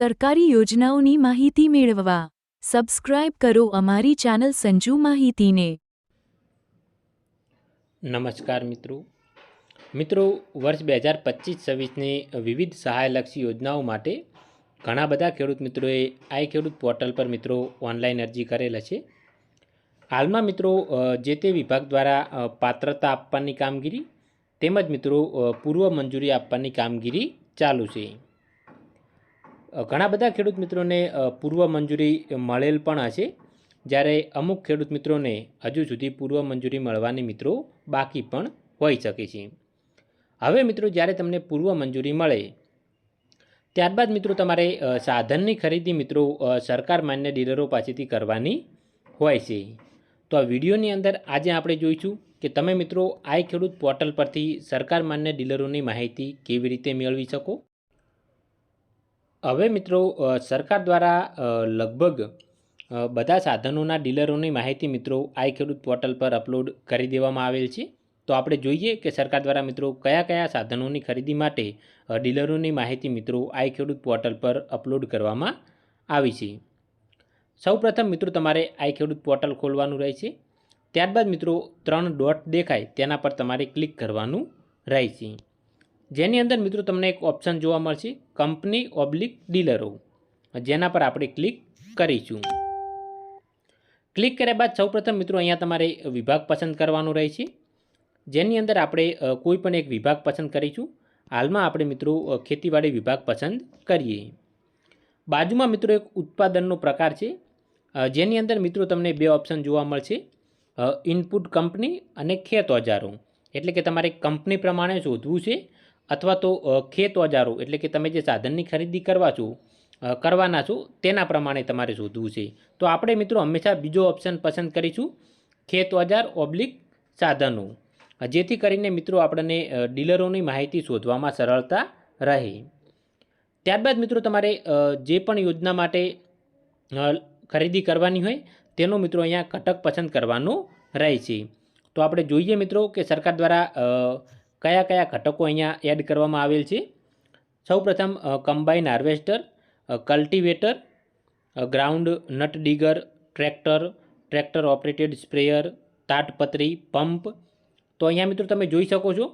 સરકારી યોજનાઓની માહિતી મેળવવા. સબસ્ક્રાઇબ કરો અમારી ચેનલ સંજુ માહિતીને. નમસ્કાર મિત્રો. મિત્રો, વર્ષ બે હજાર પચીસ છવ્વીસની વિવિધ સહાયલક્ષી યોજનાઓ માટે ઘણા બધા ખેડૂત મિત્રોએ આઈ ખેડૂત પોર્ટલ પર મિત્રો ઓનલાઈન અરજી કરેલ છે. હાલમાં મિત્રો જે તે વિભાગ દ્વારા પાત્રતા આપવાની કામગીરી તેમજ મિત્રો પૂર્વ મંજૂરી આપવાની કામગીરી ચાલુ છે. ઘણા બધા ખેડૂત મિત્રોને પૂર્વ મંજૂરી મળેલ પણ હશે. જ્યારે અમુક ખેડૂત મિત્રોને હજુ સુધી પૂર્વ મંજૂરી મળવાની મિત્રો બાકી પણ હોઈ શકે છે. હવે મિત્રો, જ્યારે તમને પૂર્વ મંજૂરી મળે, ત્યારબાદ મિત્રો તમારે સાધનની ખરીદી મિત્રો સરકાર માન્ય ડીલરો પાસેથી કરવાની હોય છે. તો આ વિડીયોની અંદર આજે આપણે જોઈશું કે તમે મિત્રો આઈ ખેડૂત પોર્ટલ પરથી સરકાર માન્ય ડીલરોની માહિતી કેવી રીતે મેળવી શકો. હવે મિત્રો સરકાર દ્વારા લગભગ બધા સાધનોના ડીલરોની માહિતી મિત્રો આઈ ખેડૂત પોર્ટલ પર અપલોડ કરી દેવામાં આવેલ છે. તો આપણે જોઈએ કે સરકાર દ્વારા મિત્રો કયા કયા સાધનોની ખરીદી માટે ડીલરોની માહિતી મિત્રો આઈ ખેડૂત પોર્ટલ પર અપલોડ કરવામાં આવી છે. સૌપ્રથમ મિત્રો તમારે આઈ ખેડૂત પોર્ટલ ખોલવાનું રહેશે ત્યારબાદ મિત્રો ત્રણ ડોટ દેખાય તેના પર તમારે ક્લિક કરવાનું રહેશે જેની અંદર મિત્રો તમને એક ઓપ્શન જોવા મળશે કંપની ઓબ્લિક ડીલરો જેના પર આપણે ક્લિક કરીશું. ક્લિક કર્યા બાદ સૌપ્રથમ મિત્રો અહીંયા તમારે વિભાગ પસંદ કરવાનો રહેશે. જેની અંદર આપણે કોઈ પણ એક વિભાગ પસંદ કરીશું. હાલમાં આપણે મિત્રો ખેતીવાડી વિભાગ પસંદ કરીએ. બાજુમાં મિત્રો એક ઉત્પાદનનો પ્રકાર છે. જેની અંદર મિત્રો તમને બે ઓપ્શન જોવા મળશે. ઇનપુટ કંપની અને ખેત ઓજારો. એટલે કે તમારે કંપની પ્રમાણે શોધવું છે. અથવા તો ખેત ઓજારો, એટલે કે તમે જે સાધનની ખરીદી કરવા છો કરવાના છો, તેના પ્રમાણે તમારે શોધવું છે. તો આપણે મિત્રો હંમેશા બીજો ઓપ્શન પસંદ કરીશું, ખેત ઓજાર ઓબ્લિક સાધનો. જેથી કરીને મિત્રો આપણને ડીલરોની માહિતી શોધવામાં સરળતા રહે. ત્યારબાદ મિત્રો તમારે જે પણ યોજના માટે ખરીદી કરવાની હોય, તેનો મિત્રો અહીંયા ઘટક પસંદ કરવાનો રહે છે. તો આપણે જોઈએ મિત્રો કે સરકાર દ્વારા કયા કયા ઘટકો અહીંયા એડ કરવામાં આવેલ છે? સૌપ્રથમ combine harvester cultivator ground nut digger tractor tractor operated sprayer તાટપત્રી pump તો અહીંયા મિત્રો તમે જોઈ શકો છો,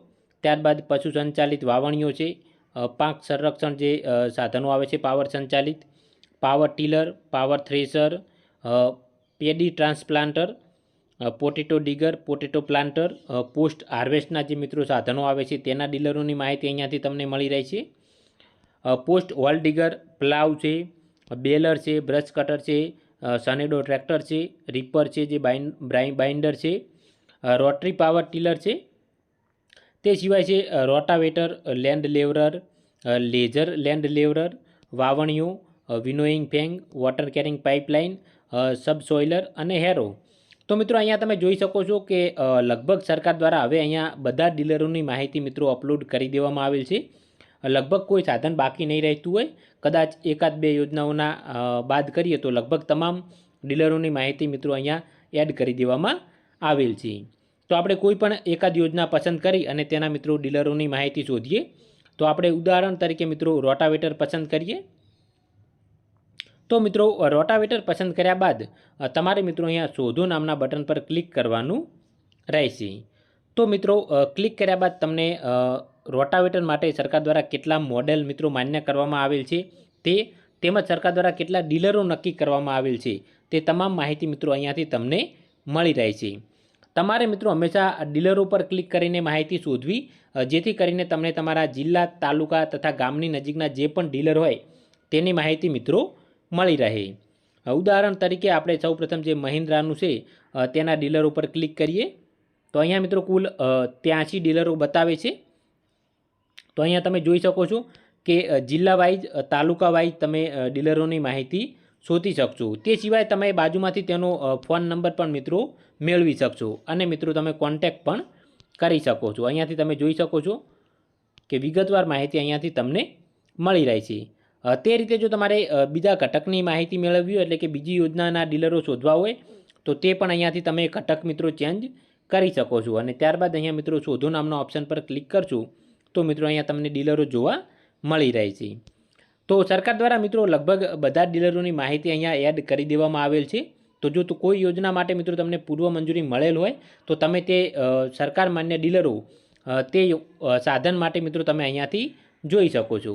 ત્યારબાદ પશુ સંચાલિત વાવણીઓ છે પાક સંરક્ષણ જે સાધનો આવે છે, પાવર સંચાલિત, power tiller, power thresher paddy transplanter potato digger, potato planter post હાર્વેસ્ટના જે મિત્રો સાધનો આવે છે તેના ડીલરોની માહિતી અહીંયાથી તમને મળી રહી છે. પોસ્ટ હોલ ડીગર, પ્લાવ છે, બેલર છે, બ્રશ કટર છે સનેડો ટ્રેક્ટર છે, રીપર છે જે બાઇન બાઇન્ડર છે રોટરી પાવર ટીલર છે. તે સિવાય છે rotavator, land leveller laser land leveller, વાવણીઓ winnowing fan, water carrying pipeline subsoiler અને હેરો. તો મિત્રો અહીંયા તમે જોઈ શકો છો કે લગભગ સરકાર દ્વારા હવે અહીંયા બધા ડીલરોની માહિતી મિત્રો અપલોડ કરી દેવામાં આવેલ છે. લગભગ કોઈ સાધન બાકી નહીં રહેતું હોય. કદાચ એકાદ બે યોજનાઓના બાદ કરીએ તો લગભગ તમામ ડીલરોની માહિતી મિત્રો અહીંયા એડ કરી દેવામાં આવેલ છે. તો આપણે કોઈ પણ એકાદ યોજના પસંદ કરી અને તેના મિત્રો ડીલરોની માહિતી શોધીએ. તો આપણે ઉદાહરણ તરીકે મિત્રો રોટાવેટર પસંદ કરીએ. તો મિત્રો, રોટાવેટર પસંદ કર્યા બાદ તમારે મિત્રો અહીંયા શોધો નામના બટન પર ક્લિક કરવાનું રહેશે. તો મિત્રો ક્લિક કર્યા બાદ તમને રોટાવેટર માટે સરકાર દ્વારા કેટલા મોડેલ મિત્રો માન્ય કરવામાં આવેલ છે તે તેમજ સરકાર દ્વારા કેટલા ડીલરો નક્કી કરવામાં આવેલ છે તે તમામ માહિતી મિત્રો અહીંયાથી તમને મળી રહે છે તમારે મિત્રો હંમેશા ડીલરો પર ક્લિક કરીને માહિતી શોધવી જેથી કરીને તમને તમારા જિલ્લા, તાલુકા તથા ગામની નજીકના જે પણ ડીલર હોય તેની માહિતી મિત્રો મળી રહે. ઉદાહરણ તરીકે આપણે સૌપ્રથમ જે મહિન્દ્રાનું છે તેના ડીલર ઉપર ક્લિક કરીએ. તો અહીંયા મિત્રો કુલ ત્યાંસી ડીલરો બતાવે છે. તો અહીંયા તમે જોઈ શકો છો કે જિલ્લા વાઇઝ તાલુકા વાઇઝ તમે ડીલરોની માહિતી શોધી શકશો. તે સિવાય તમે બાજુમાંથી તેનો ફોન નંબર પણ મિત્રો મેળવી શકશો અને મિત્રો તમે કોન્ટેક્ટ પણ કરી શકો છો. અહીંયાથી તમે જોઈ શકો છો કે વિગતવાર માહિતી અહીંયાથી તમને મળી રહે છે. તે રીતે જો તમારે બીજા ઘટકની માહિતી મેળવવી હોય એટલે કે બીજી યોજનાના ડીલરો શોધવા હોય, તો તે પણ અહીંયાથી તમે ઘટક મિત્રો ચેન્જ કરી શકો છો. અને ત્યારબાદ અહીંયા મિત્રો શોધો નામના ઓપ્શન પર ક્લિક કરશું, તો મિત્રો અહીંયા તમને ડીલરો જોવા મળી રહે છે. તો સરકાર દ્વારા મિત્રો લગભગ બધા ડીલરોની માહિતી અહીંયા એડ કરી દેવામાં આવેલ છે. તો જો કોઈ યોજના માટે મિત્રો તમને પૂર્વ મંજૂરી મળેલ હોય, તો તમે તે સરકાર માન્ય ડીલરો તે સાધન માટે મિત્રો તમે અહીંયાથી જોઈ શકો છો.